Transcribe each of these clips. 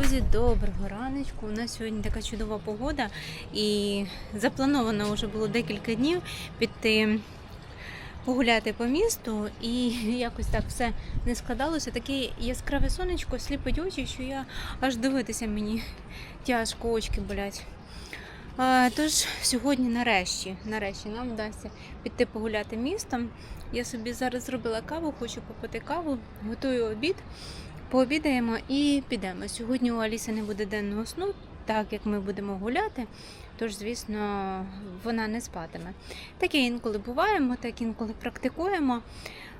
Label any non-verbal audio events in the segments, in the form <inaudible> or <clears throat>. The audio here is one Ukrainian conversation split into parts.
Друзі! Доброго раночку. У нас сьогодні така чудова погода, і заплановано вже було декілька днів піти погуляти по місту, і <laughs> якось так все не складалося. Таке яскраве сонечко сліпить очі, що я аж дивитися мені тяжко, очки болять. Тож сьогодні нарешті, нарешті нам вдасться піти погуляти містом. Я собі зараз зробила каву, хочу попити каву, готую обід. Пообідаємо і підемо. Сьогодні у Аліси не буде денного сну, так як ми будемо гуляти, тож, звісно, вона не спатиме. Таке інколи буває, ми так інколи практикуємо,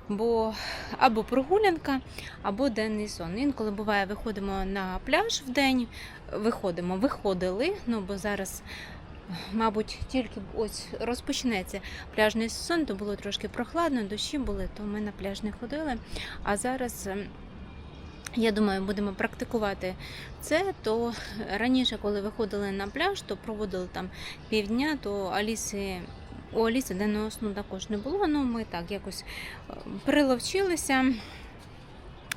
бо або прогулянка, або денний сон. Інколи буває, виходимо на пляж в день, виходимо, виходили, ну бо зараз. Мабуть, тільки ось розпочнеться пляжний сезон, то було трошки прохладно, дощі були, то ми на пляж не ходили. А зараз ем, я думаю, будемо практикувати це. То раніше, коли виходили на пляж, то проводили там півдня, то Аліси. У Аліси денного сну також не було, але ми так якось е, приловчилися.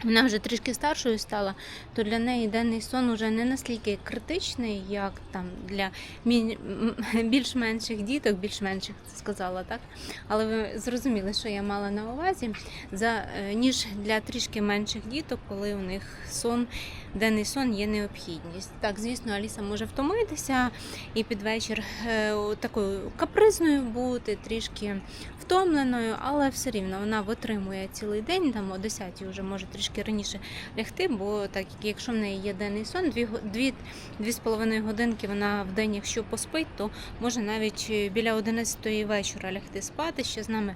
Вона вже трішки старшою стала, то для неї денний сон вже не настільки критичний, як там для <laughs> більш-менших діток, більш-менших сказала, так? Але ви зрозуміли, що я мала на увазі, за, е, ніж для трішки менших діток, коли у них сон, денний сон є необхідність. Так, звісно, Аліса може втомитися і під вечір е, такою капризною бути, трішки втомленою, але все рівно вона витримує цілий день, там о 10 вже може трішки раніше лягти, бо так якщо в неї є денний сон, дві, го- дві, дві з половиною годинки вона в день, якщо поспить, то може навіть е, біля 11 вечора лягти спати, ще з нами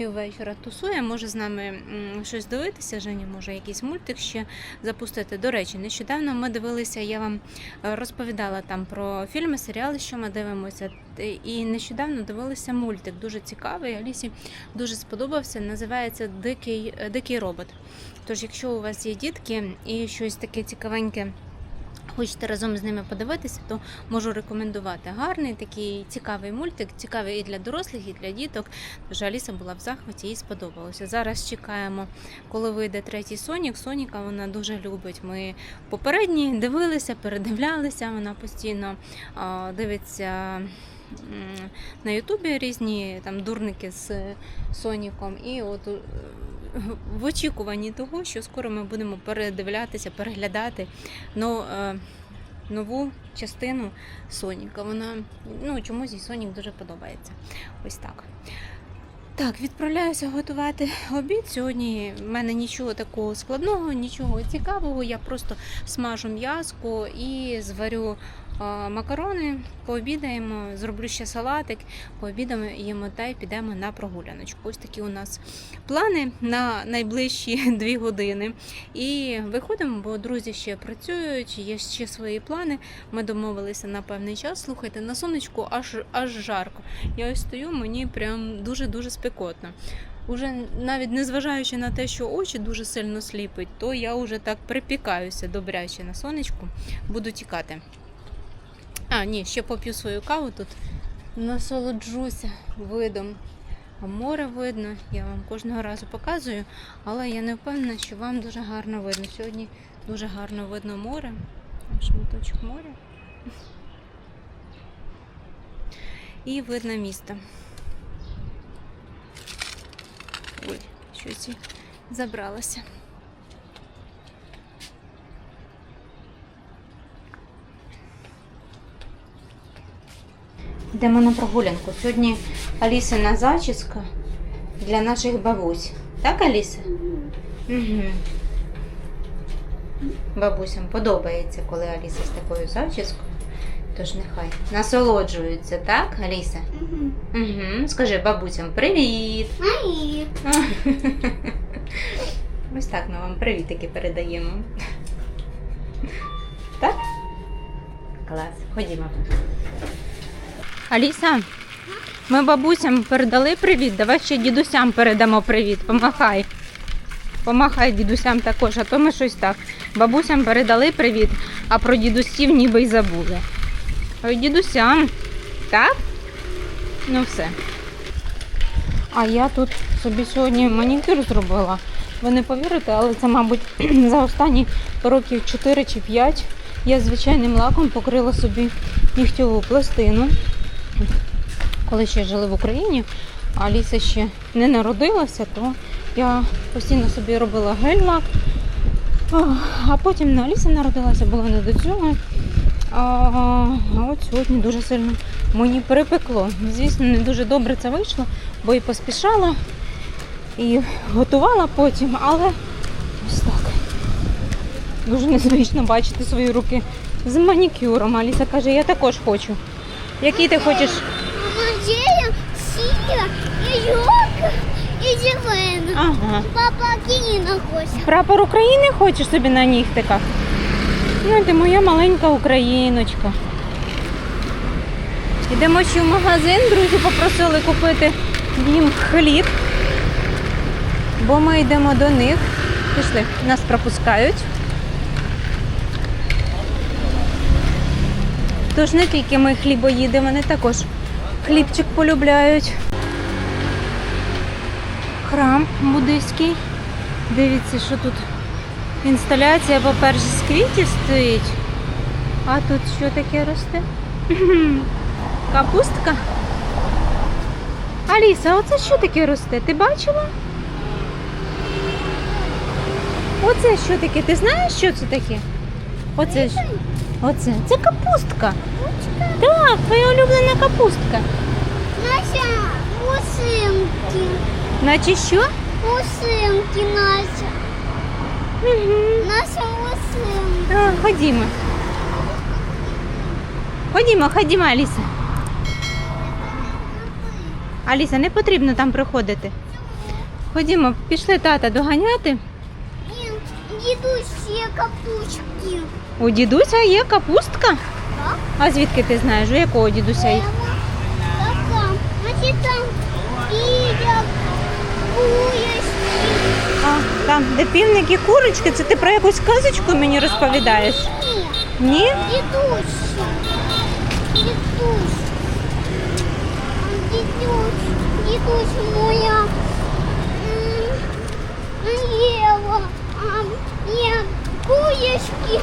піввечора тусує, може з нами щось дивитися, Женя може якийсь мультик ще запустити. До речі, нещодавно ми дивилися, я вам е, розповідала там про фільми, серіали, що ми дивимося. І нещодавно дивилися мультик, дуже цікавий. Алісі дуже сподобався. Називається Дикий, е, Дикий робот. Тож, якщо у вас є дітки і щось таке цікавеньке. Хочете разом з ними подивитися, то можу рекомендувати. Гарний такий цікавий мультик, цікавий і для дорослих, і для діток. Тож Аліса була в захваті, їй сподобалося. Зараз чекаємо, коли вийде третій Сонік. Соніка вона дуже любить. Ми попередні дивилися, передивлялися. Вона постійно дивиться на Ютубі різні там дурники з Соніком. І от е, в очікуванні того, що скоро ми будемо передивлятися, переглядати ну, е, нову частину Соніка. Вона ну, чомусь їй Сонік дуже подобається. Ось так. Так, відправляюся готувати обід. Сьогодні в мене нічого такого складного, нічого цікавого. Я просто смажу м'язку і зварю макарони, пообідаємо, зроблю ще салатик, пообідаємо та й підемо на прогуляночку. Ось такі у нас плани на найближчі <laughs> дві години. І виходимо, бо друзі ще працюють, є ще свої плани. Ми домовилися на певний час. Слухайте, на сонечку аж аж жарко. Я ось стою, мені прям дуже-дуже спекотно. Уже навіть незважаючи на те, що очі дуже сильно сліпить, то я вже так припікаюся добряче на сонечку, буду тікати. А, ні, ще поп'ю свою каву тут. Насолоджуся видом. А море видно, я вам кожного разу показую, але я не впевнена, що вам дуже гарно видно. Сьогодні дуже гарно видно море. Там шматочок моря. І видно місто. Ой, щось забралося. Йдемо на прогулянку. Сьогодні Алісина зачіска для наших бабусь. Так, Аліса? Угу. Бабусям подобається, коли Аліса з такою зачіскою. Тож нехай насолоджуються, так, Аліса? Угу. Скажи бабусям привіт. Привіт. <laughs> Ось так ми вам привітики передаємо. Так? Клас, ходімо. Аліса, ми бабусям передали привіт. Давай ще дідусям передамо привіт. Помахай. Помахай дідусям також, а то ми щось так. Бабусям передали привіт, а про дідусів ніби й забули. Ой, дідусям. Так? Ну все. А я тут собі сьогодні манікюр зробила. Ви не повірите, але це, мабуть, <clears throat> за останні років 4 чи 5 я звичайним лаком покрила собі нігтєву пластину. Коли ще жили в Україні, а Аліса ще не народилася, то я постійно собі робила гель-лак. А, потім ну, Аліса народилася, було не до цього. А от сьогодні дуже сильно мені перепекло. Звісно, не дуже добре це вийшло, бо і поспішала, і готувала потім, але ось так. Дуже незвично бачити свої руки з манікюром. Аліса каже, я також хочу. Який ти хочеш? Надія, сіра, і жовта, і зелена. Ага. Папа Кіна хоче. Прапор України хочеш собі на нігтиках? Ну, ти моя маленька україночка. Йдемо ще в магазин, друзі попросили купити їм хліб. Бо ми йдемо до них. Пішли, нас пропускають. Тож не тільки ми хлібоїди, вони також хлібчик полюбляють. Храм буддийський. Дивіться, що тут інсталяція, по-перше, з квітів стоїть. А тут що таке росте? <laughs> Капустка. Аліса, оце що таке росте? Ти бачила? Оце що таке? Ти знаєш, що це таке? Оце ж. Оце. Це капустка. Так, твоя улюблена капустка. Наша усинки. Наче що? Усинки наша. Угу. Наша усинки. А, ходімо. Ходімо, ходімо, Аліса. Аліса, не потрібно там приходити. Ходімо, пішли тата доганяти. І дідусь є капучки. У дідуся є капустка. Так? А звідки ти знаєш, у якого дідуся є? Така. Значить там біля куєшки. А, там, де півники курочки, це ти про якусь казочку мені розповідаєш? Ні. Ні? Дідусь. Дідусь. Дідусь. Дідусь моя. м, Єва. А, Є куєшки.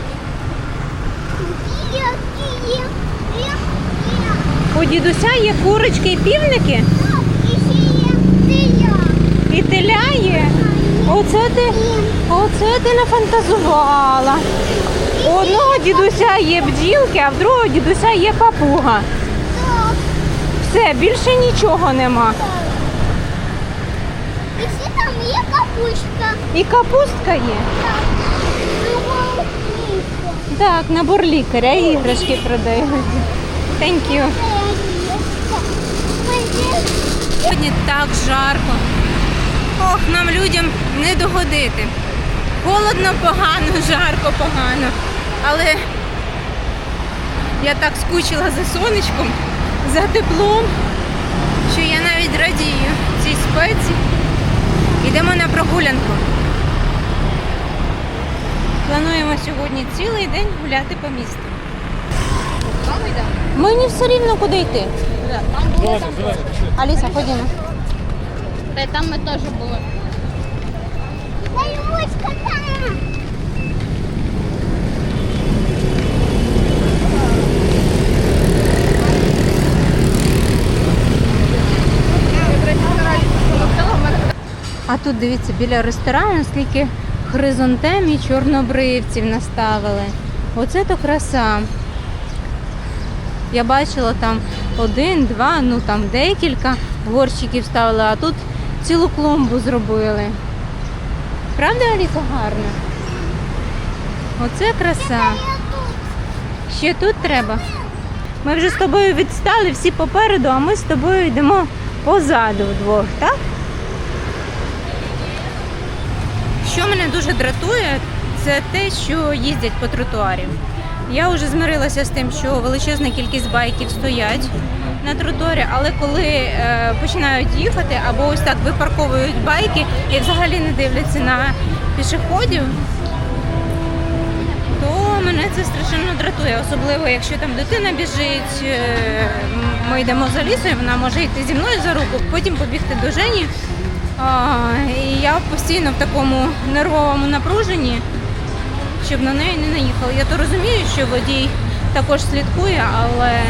У дідуся є курочки і півники, Так, і ще є теля. і теля є. Оце ти, оце ти нафантазувала. У одного дідуся є бджілки, а в другого дідуся є папуга. Так, Все, більше нічого нема. І ще там є капустка. І капустка є. Так. Так, набор лікаря, іграшки продають. Thank you. Сьогодні так жарко. Ох, нам людям не догодити. Холодно погано, жарко погано. Але я так скучила за сонечком, за теплом, що я навіть радію цій спеці. Йдемо на прогулянку. Плануємо сьогодні цілий день гуляти по місту. Мені все рівно куди йти. Аліса, ходімо. Та й там ми теж були. А тут дивіться, біля ресторану, скільки хризантем і чорнобривців наставили. Оце то краса. Я бачила там один, два, ну там декілька горщиків ставили, а тут цілу клумбу зробили. Правда, Аліса, гарно? Оце краса. Ще тут треба. Ми вже з тобою відстали всі попереду, а ми з тобою йдемо позаду вдвох, так? Що мене дуже дратує, це те, що їздять по тротуарі. Я вже змирилася з тим, що величезна кількість байків стоять на тротуарі, але коли е, починають їхати або ось так випарковують байки і взагалі не дивляться на пішоходів, то мене це страшенно дратує, особливо якщо там дитина біжить, е, ми йдемо за лісою, вона може йти зі мною за руку, потім побігти до Жені і я постійно в такому нервовому напруженні, щоб на неї не наїхали. Я то розумію, що водій також слідкує, але.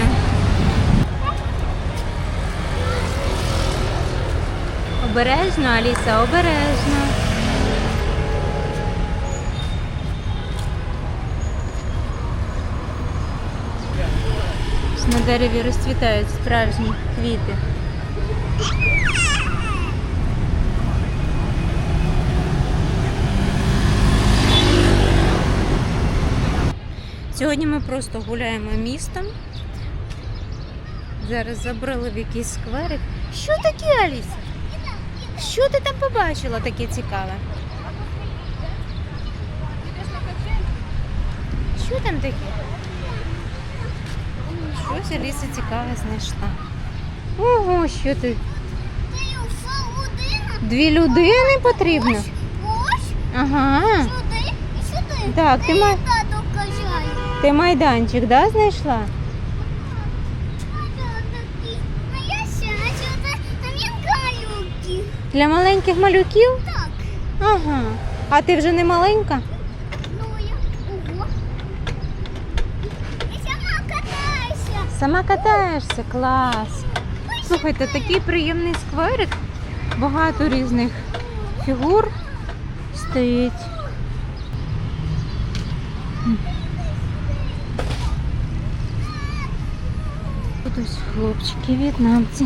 Обережно, Аліса, обережно. На дереві розцвітають справжні квіти. Сьогодні ми просто гуляємо містом. Зараз забрали в якийсь скверик. Що таке, Аліса? Що ти там побачила таке цікаве? Що там таке? Щось Аліса цікаве знайшла. Ого, що ти? Дві людини потрібно? Ага. Так, ти, май... Ти майданчик, да, знайшла? Для маленьких малюків? Так. Ага. А ти вже не маленька? Ну я. Сама катайся. Сама катаєшся, клас. Слухайте, такий приємний скверик. Багато різних фігур стоїть. М. Тут ось хлопчики, в'єтнамці.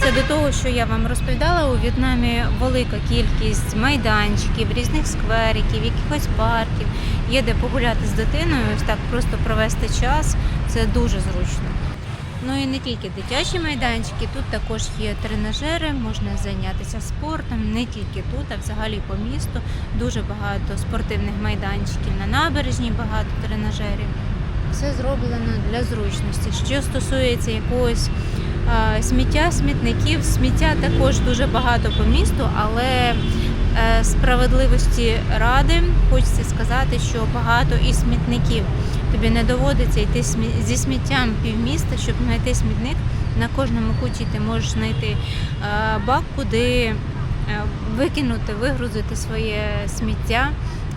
Це до того, що я вам розповідала, у В'єтнамі велика кількість майданчиків, різних сквериків, якихось парків. Є де погуляти з дитиною, ось так просто провести час. Це дуже зручно. Ну і не тільки дитячі майданчики, тут також є тренажери, можна зайнятися спортом, не тільки тут, а взагалі по місту. Дуже багато спортивних майданчиків на набережній, багато тренажерів. Все зроблено для зручності. Що стосується якогось сміття, смітників, сміття також дуже багато по місту, але е, справедливості ради хочеться сказати, що багато і смітників. Тобі не доводиться йти зі сміттям півміста, щоб знайти смітник. На кожному куті ти можеш знайти е, бак, куди е, викинути, вигрузити своє сміття,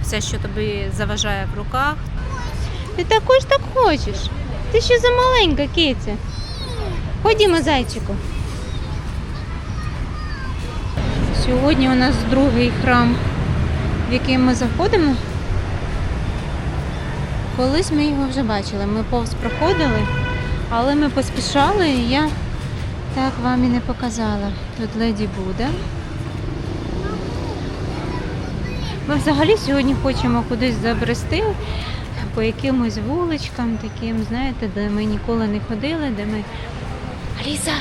все, що тобі заважає в руках. Ти також так хочеш. Ти ще замаленька, киця. Ходімо, зайчику. Сьогодні у нас другий храм, в який ми заходимо. Колись ми його вже бачили. Ми повз проходили, але ми поспішали і я так вам і не показала. Тут леді буде. Ми взагалі сьогодні хочемо кудись забрести по якимось вуличкам, таким, знаєте, де ми ніколи не ходили, де ми. Аліса!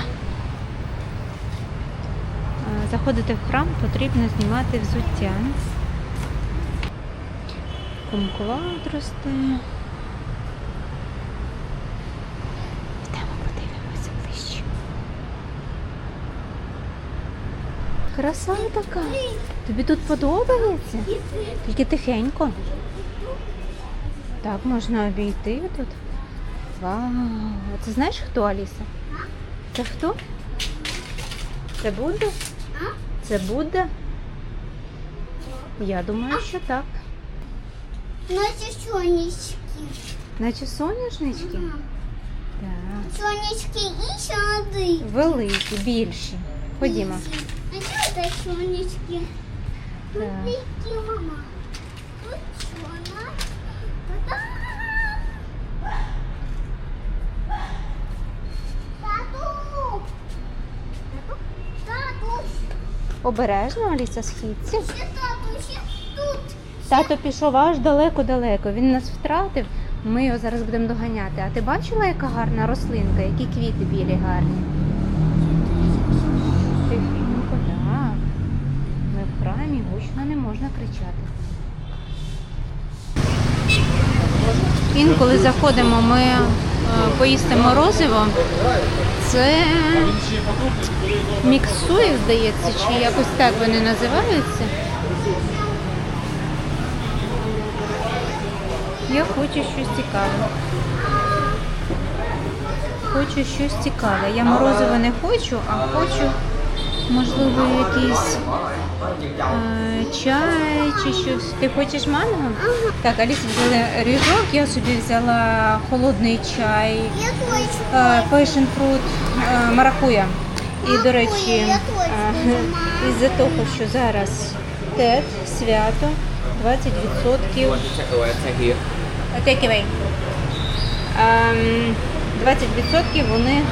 Заходити в храм потрібно знімати взуття. Кумкват росте. Йдемо подивимося ближче. Краса така. Тобі тут подобається? Тільки тихенько. Так, можна обійти тут. Вау! Це знаєш хто, Аліса? Це хто? Це Будда? Це Будда? Я думаю, що так. Наші сонечки. Наче соняшнички? Так. Сонечки і сяди. Великі, більші. Ходімо. А де це сонечки? Тут Так. мама. Тут сона. Та-дам! Тату! Тату? Обережно, Аліса, східці. Ще тату, ще. Тато пішов аж далеко-далеко. Він нас втратив. Ми його зараз будемо доганяти. А ти бачила, яка гарна рослинка, які квіти білі гарні? Тихенько, так. Ми в храмі гучно не можна кричати. Інколи заходимо ми е, поїсти морозиво. Це міксує, здається, чи якось так вони називаються. Я хочу щось цікаве. хочу щось цікаве. Я морозиво не хочу, а хочу, можливо, якийсь е, чай чи щось. Ти хочеш манго? Так, Аліса взяла ріжок, я собі взяла холодний чай, Я точно. е, passion fruit, е, маракуя. І, до речі, я точно е, із-за того, що зараз тет, свято, 20% You want to take away? Here. Ем, 20% вони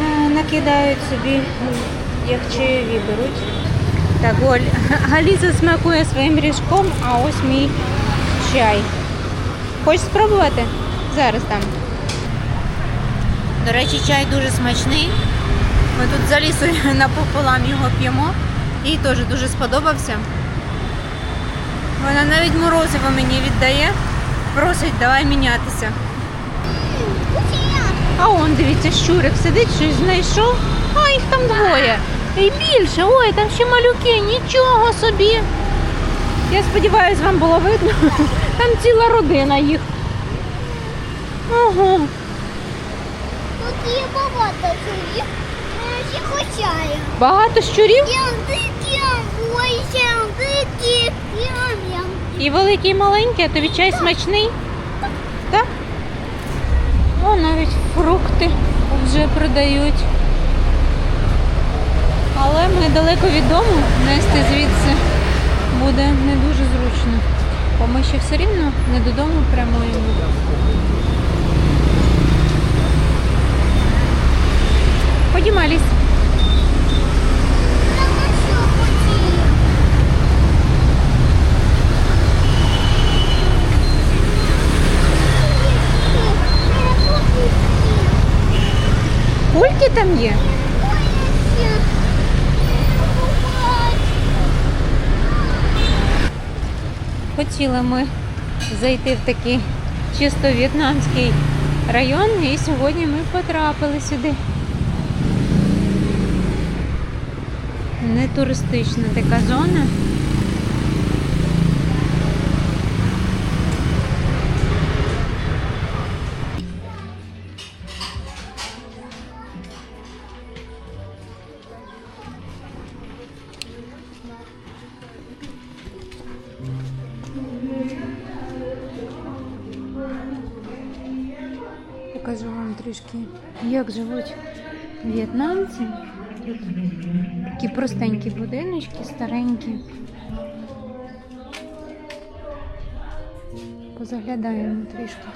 е, накидають собі, як чайові беруть. Так, Оль, <laughs> Галіза смакує своїм ріжком, а ось мій чай. Хочеш спробувати? Зараз там. До речі, чай дуже смачний. Ми тут з Алісою <laughs> напополам його п'ємо. Їй теж дуже сподобався. Вона навіть морозиво мені віддає, просить, давай мінятися. А он, дивіться, щурик сидить, щось знайшов. А їх там двоє. І більше. Ой, там ще малюки, нічого собі. Я сподіваюся, вам було видно. Там ціла родина їх. Ого. Тут є багато хочає. Багато щурів Ям дикі, ой, ям дикі, ям. І великий, і маленький, а тобі чай смачний? Так? О, навіть фрукти вже продають. Але ми далеко від дому нести звідси буде не дуже зручно. Бо ми ще все рівно не додому прямуємо. Ходімо, Аліс. Там що хотіє? Кульки там є? Хотіли ми зайти в такий чисто в'єтнамський район, і сьогодні ми потрапили сюди. Не туристична така зона. Покажу вам трішки, як живуть в'єтнамці. Такі простенькі будиночки, старенькі. Позаглядаємо трішки.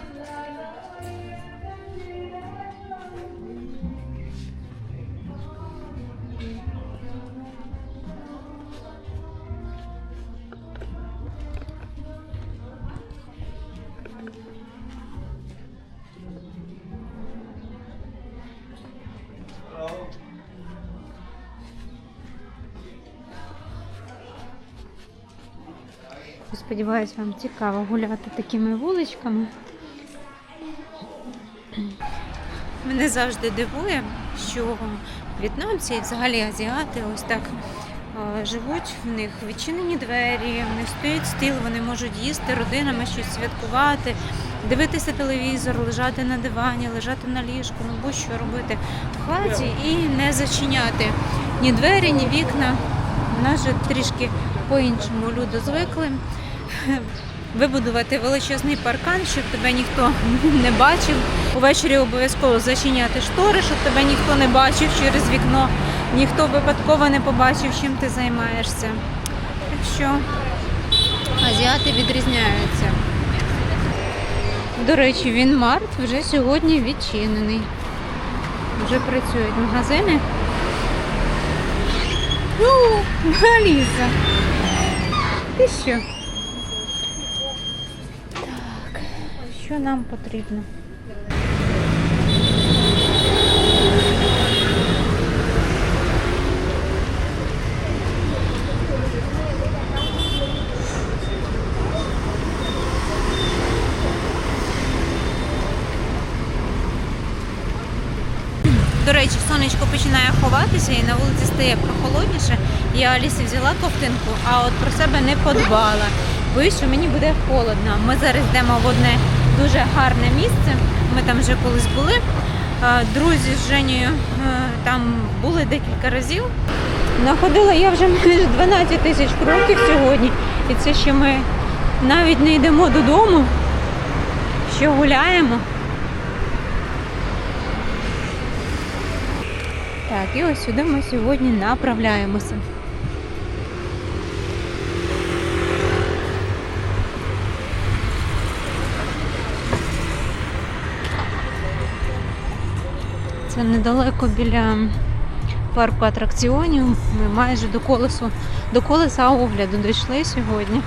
Сподіваюсь, вам цікаво гуляти такими вуличками. Мене завжди дивує, що в'єтнамці і взагалі азіати ось так е, живуть, в них відчинені двері, в них стоїть стіл, вони можуть їсти родинами, щось святкувати, дивитися телевізор, лежати на дивані, лежати на ліжку, ну будь-що робити в хаті і не зачиняти ні двері, ні вікна. У нас же трішки по-іншому люди звикли <laughs> вибудувати величезний паркан, щоб тебе ніхто не бачив. Увечері обов'язково зачиняти штори, щоб тебе ніхто не бачив через вікно, ніхто випадково не побачив, чим ти займаєшся. Так що азіати відрізняються. До речі, він март вже сьогодні відчинений. Вже працюють магазини. Ну, Аліса. Ти що? Так, що нам потрібно? До речі, сонечко починає ховатися і на вулиці стає прохолодніше. Я Алісі взяла ковтинку, а от про себе не подбала. Боюсь, що мені буде холодно. Ми зараз йдемо в одне дуже гарне місце. Ми там вже колись були. друзі з Женєю е, там були декілька разів. Находила я вже майже 12 тисяч кроків сьогодні. І це ще ми навіть не йдемо додому, ще гуляємо. Так, і ось сюди ми сьогодні направляємося. Це недалеко біля парку атракціонів. Ми майже до колесу, до колеса огляду дійшли сьогодні.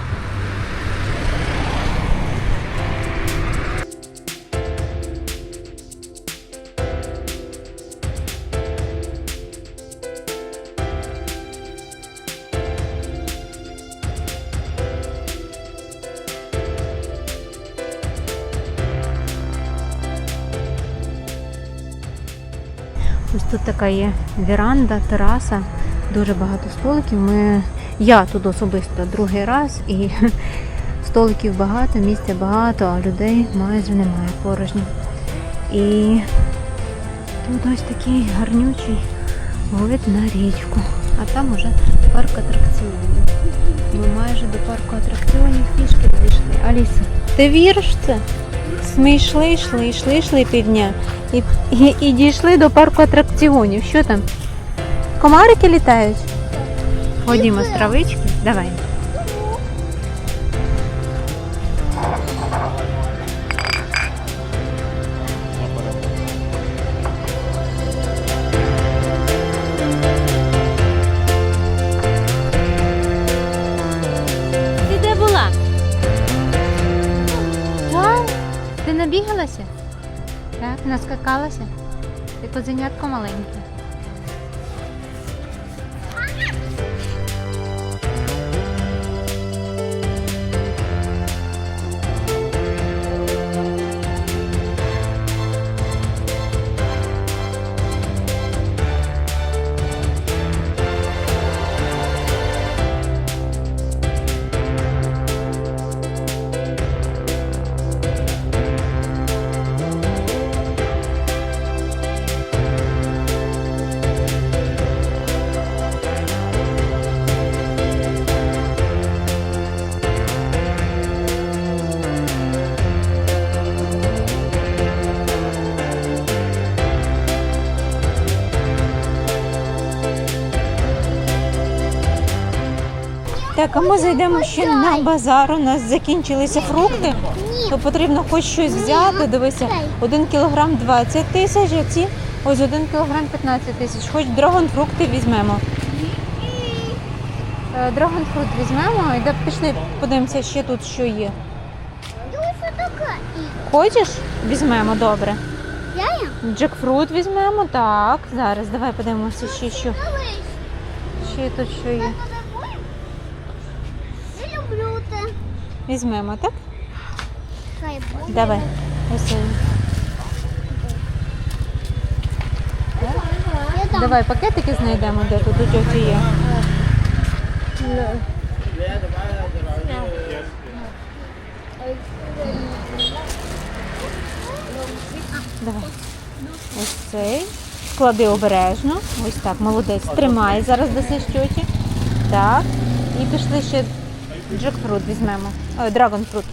Тут така є віранда, тераса, дуже багато столиків. Ми... Я тут особисто другий раз і <laughs> столиків багато, місця багато, а людей майже немає порожньо. І тут ось такий гарнючий вид на річку. А там уже парк атракціонів. Ми майже до парку атракціонів пішки дійшли. Аліса, ти віриш в це? Ми йшли, йшли, йшли, йшли півдня. І, і, і дійшли до парку атракціонів. Що там? Комарики літають? Ходімо з травички. Давай. Ти де була? Наскакалася? Ти козенятко маленьке. А ми зайдемо ще на базар. У нас закінчилися фрукти, то потрібно хоч щось взяти. Дивися, 1 кілограм 20 тисяч, а ці ось 1 кілограм 15 тисяч. Хоч драгонфрукти візьмемо. Е, Драгонфрут візьмемо і пішли, подивимося ще тут, що є. Хочеш? Візьмемо, добре. Джекфрут візьмемо, так. Зараз давай подивимося ще що. Ще тут що є. Я люблю те. Візьмемо, так? Хай буде. Давай. Ось. Давай пакетики знайдемо, де тут у тьоті є. Давай. Ось цей. Клади обережно. Ось так, молодець. Тримай, зараз дасиш тьоті. Так. І пішли ще джекфрут візьмемо. Ой, драгонфрут.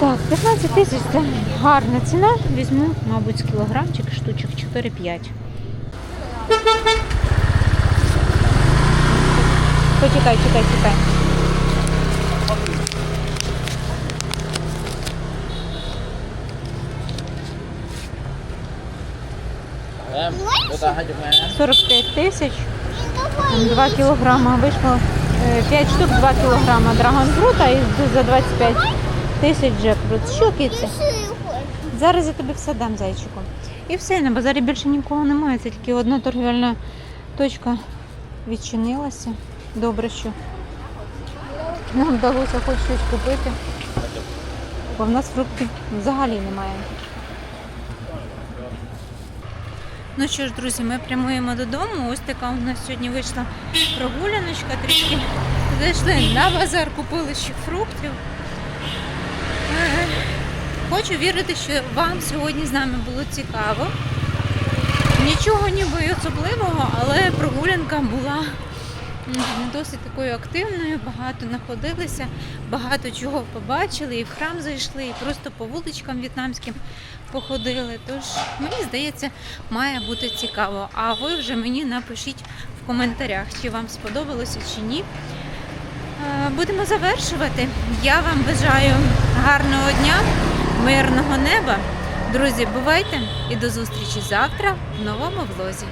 Так, 15 тисяч це гарна ціна. Візьму, мабуть, з кілограмчик, штучок 4-5. Почекай, чекай, чекай. 45 тисяч, 2 кілограма вийшло. 5 штук 2 кілограма драгонфрута і за 25 тисяч джекфрут. Що киці? Зараз я тобі все дам зайчику. І все, на базарі більше нікого немає. Це тільки одна торгівельна точка відчинилася. Добре, що нам вдалося хоч щось купити. Бо в нас фруктів взагалі немає. Ну що ж, друзі, ми прямуємо додому. Ось така у нас сьогодні вийшла прогуляночка, трішки Зайшли на базар, купили ще фруктів. Хочу вірити, що вам сьогодні з нами було цікаво. Нічого ніби особливого, але прогулянка була досить такою активною, багато знаходилися, багато чого побачили, і в храм зайшли, і просто по вуличкам в'єтнамським походили. Тож, мені здається, має бути цікаво. А ви вже мені напишіть в коментарях, чи вам сподобалося чи ні. Е, Будемо завершувати. Я вам бажаю гарного дня, мирного неба. Друзі, бувайте і до зустрічі завтра в новому влозі.